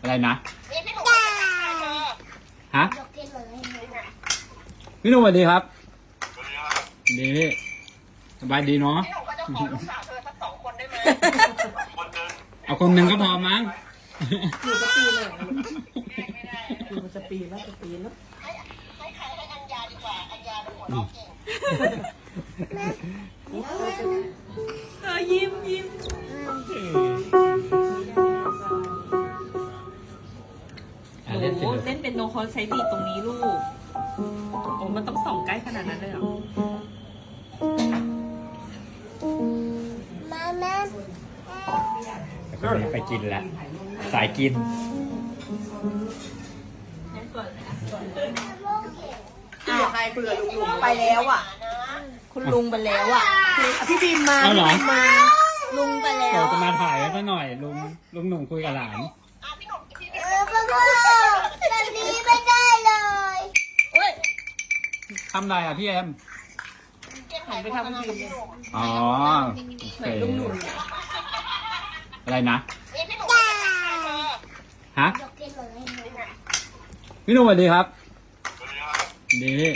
อะไรนะนี่พี่หนุ่มเป็นใครเธอฮะพี่หนุ่มสวัสดีครับดีพี่สบายดีเนาะพี่หนุ่มก็จะขอลูกสาวเธอสักสองคนได้ไหมเอาคนหนึ่งก็พอมั้งอยู่จะปีเลยไม่ได้อยู่จะปีแล้วจะปีแล้วให้ให้ใครให้อัญญาดีกว่าอัญญาเป็นหัวเราะเก่งเออยิ้มยิ้ม อะโอ้เล่นโหสิลูกเล่นเป็นโนเขาใช้ดีดตรงนี้ลูก โอ้มันต้องส่องใกล้ขนาดนั้นเลยเหรอแต่คนนี้ไปกินแล้วสายกินคุยกับใครคุยกับลุงลุงไปแล้วอะ คุณลุงไปแล้วอะพี่บีมมาเอาเหรอ พี่บีมมาลุงไปแล้เราวจะมาถ่ายกันซะหน่อยลุงลุงหนุ่มคุยกับหลาน อะพี่หนุ่มพี่ เออพ่อพ่อแบบนี้ไม่ได้เลย ทำอะไรอะพี่แอม หันไปทำพี่หนุ่มอ๋อโอเคอะไรนะนี่พี่หนุ่มเป็นใครเธอฮะ พี่หนุ่มสวัสดีครับ ดีพี่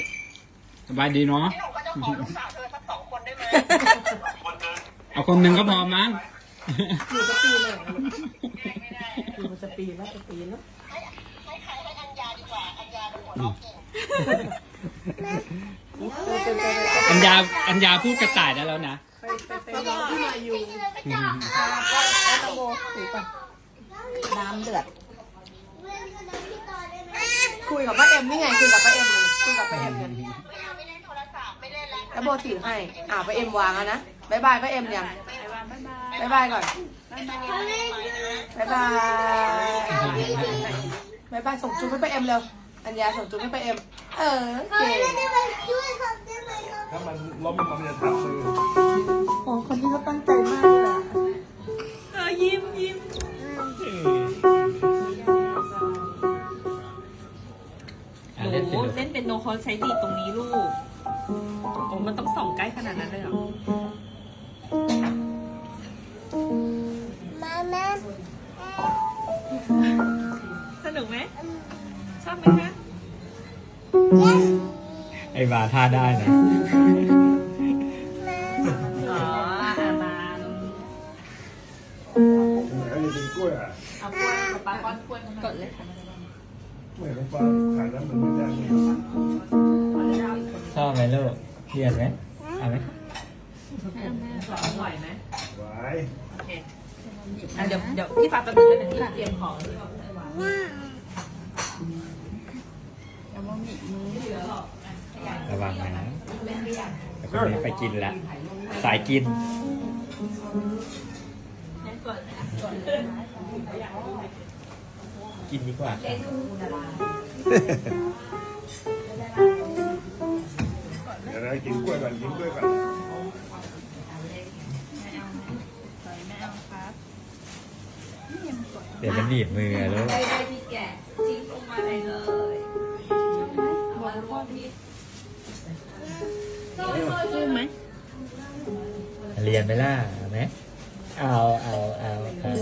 สบายดีเนาะ พี่หนุ่มก็จะขอลูกสาวเธอสักสองคนได้ไหมเอาคนหนึ่งก็พอมั้ง อยู่จะปีเลยอยู่จะปีแล้วจะปีแล้วให้ให้ใครให้อัญญาดีกว่า อัญญาเป็นหัวเราะเก่ง อัญญาอัญญาพูดกระต่ายได้แล้วนะไปไปไปรอพี่มาอยู่ตะโบถือไปน้ำเดือด คุยกับป้าเอ็มนี่ไงคุยกับป้าเอ็มเลยคุยกับป้าเอ็มเนี่ยไม่เอาไม่เล่นโทรศัพท์ไม่เล่นแล้วแล้วโบถือให้ อ่าป้าเอ็มวางแล้วนะบายบายป้าเอ็มยังบายบายก่อนบายบายบายบายส่งจุ๊บให้ป้าเอ็มเร็ว อัญญาส่งจุ๊บให้ป้าเอ็ม เออเก่งไม่ได้มาช่วยเขาได้ไหมครับถ้ามันล้มมันจะทับมือโอ้คนที่เขาตั้งใจมากเลยอะเออยิ้มยิ้มอะโอ้เล่นโหสิลูกเล่นเป็นโนเขาใช้ดีดตรงนี้ลูกโอ้มันต้องส่องใกล้ขนาดนั้นเลยเหรอมาแม่สนุกไหมชอบไหมคะ ไอ้บาท่าได้นะ อ๋ออาบานแล้วจะกินกล้วยอะเอากล้วยปลาป้อนกล้วยกดเลยค่ะกล้วยน้ำปลาขายน้ำมันไม่ได้ชอบไหมลูกเรียนไหมเอาไหมไหวไหมหวโอเคอะเดี๋ยวเดี๋ยวพี่ฟ้าแป๊บนึงนะพี่เตรียมของที่เราไว้ ระวังนะแต่คนนี้ไปกินแล้วสายกินงั้นกดเลยอะกินดีกว่าเดี๋ยวเรากินกล้วยก่อนกินกล้วยก่อนเดี๋ยวมันหนีบมือลูกได้ได้พี่แกะทิ้งลงมาเลย สู้ไหมเรียนไปล่ะเอาไหมเอาเอาเอาเอา